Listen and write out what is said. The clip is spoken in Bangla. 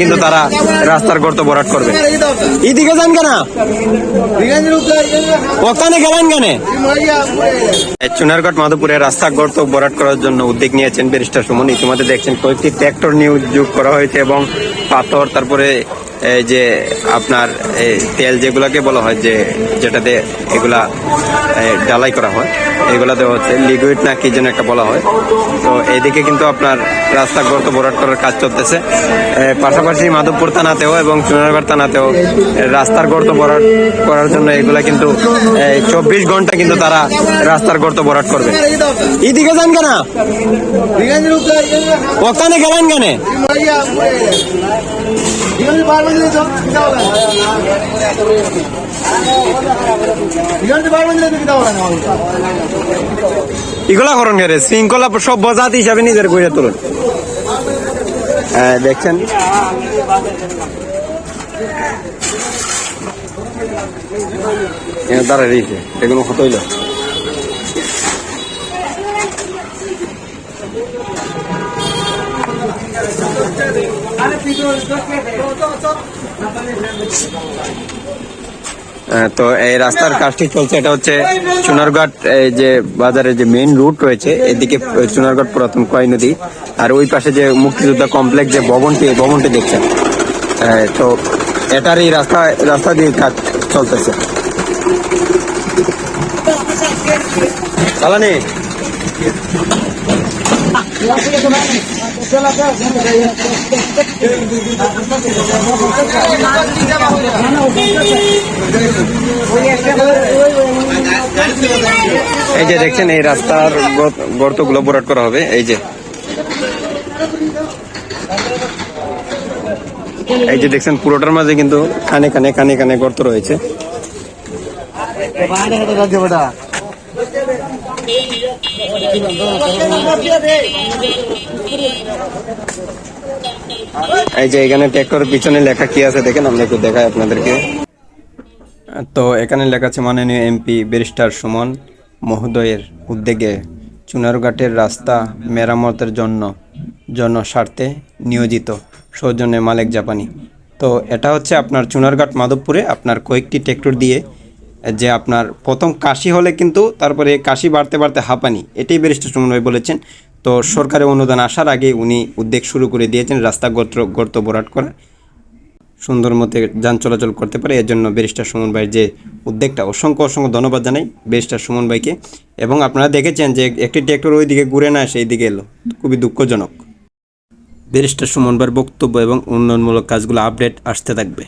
কিন্তু তারা রাস্তার গর্ত ভরাট করবে। এদিকে যান কেন? ওখানে গেলেন কেন? চুনারগড় মাধবপুরে রাস্তা গর্ত ভরাট করার জন্য উদ্যোগ নিয়েছেন ব্যারিস্টার সুমন। ইতিমধ্যে দেখছেন কয়েকটি ট্র্যাক্টর নিয়োগ করা হয়েছে এবং পাথর, তারপরে যে আপনার এই তেল যেগুলাকে বলা হয় যে যেটাতে এগুলা এ, ঢালাই করা হয় এগুলা দেওয়া হচ্ছে লিকুইড না কি যেন একটা বলা হয়। তো এইদিকে কিন্তু আপনার রাস্তা গর্ত ভরাট করার কাজ চলতেছে। পাশাপাশি মাধবপুর থানাতেও এবং চুনারগড় থানাতেও রাস্তার গর্ত ভরাট করার জন্য এগুলা কিন্তু চব্বিশ ঘণ্টা কিন্তু তারা রাস্তার গর্ত ভরাট করবে। এদিকে যান কেন? ওখানে গেলেন কেন? এগুলা করুন রে শৃঙ্খলা সব বজাত হিসাবে নিজের করে তুলুন। দেখছেন? দাঁড়ায় রয়েছে এগুলো কত হইল? হ্যাঁ, তো এই রাস্তার কাজটি চলছে এটা হচ্ছে চুনারঘাট যে বাজারের যে মেইন রুট রয়েছে এদিকে চুনারঘাট পুরাতন কয় নদী আর ওই পাশে যে মুক্তিযোদ্ধা কমপ্লেক্স যে ভবনটি এই ভবনটি দেখছেন। হ্যাঁ, তো এটার এই রাস্তা রাস্তা দিয়ে কাজ চলতেছে। চালানি এই যে দেখছেন, এই রাস্তার গর্ত- গর্তগুলো ভরাট করা হবে, এই যে। এই যে দেখছেন, পুরোটার মাঝে কিন্তু খানে কানে কানে খানে গর্ত রয়েছে। এই যে এখানে ট্র্যাক্টরের পিছনে লেখা কি আছে দেখেন, আমরা একটু দেখাই আপনাদেরকে। তো এখানে লেখা আছে, মাননীয় এমপি ব্যারিস্টার সুমন মহোদয়ের উদ্যোগে চুনারঘাটের রাস্তা মেরামতের জন্য জনস্বার্থে নিয়োজিত সৌজন্যে মালিক জাপানি। তো এটা হচ্ছে আপনার চুনারঘাট মাধবপুরে আপনার কয়েকটি ট্র্যাক্টর দিয়ে যে আপনার প্রথম কাশি হলে কিন্তু তারপরে কাশি বাড়তে বাড়তে হাঁপানি, এটাই ব্যারিস্টার সুমন ভাই বলেছেন। তো সরকারের অনুদান আসার আগে উনি উদ্যোগ শুরু করে দিয়েছেন রাস্তা গর্ত গর্ত ভরাট করা সুন্দর মতে যান চলাচল করতে পারে এর জন্য ব্যারিস্টার সুমন ভাইয়ের যে উদ্যোগটা অসংখ্য অসংখ্য ধন্যবাদ জানাই ব্যারিস্টার সুমন ভাইকে এবং আপনারা দেখেছেন যে একটি ট্র্যাক্টর ওই দিকে ঘুরে না সেই দিকে এলো, খুবই দুঃখজনক। ব্যারিস্টার সুমন ভাইয়ের বক্তব্য এবং উন্নয়নমূলক কাজগুলো আপডেট আসতে থাকবে।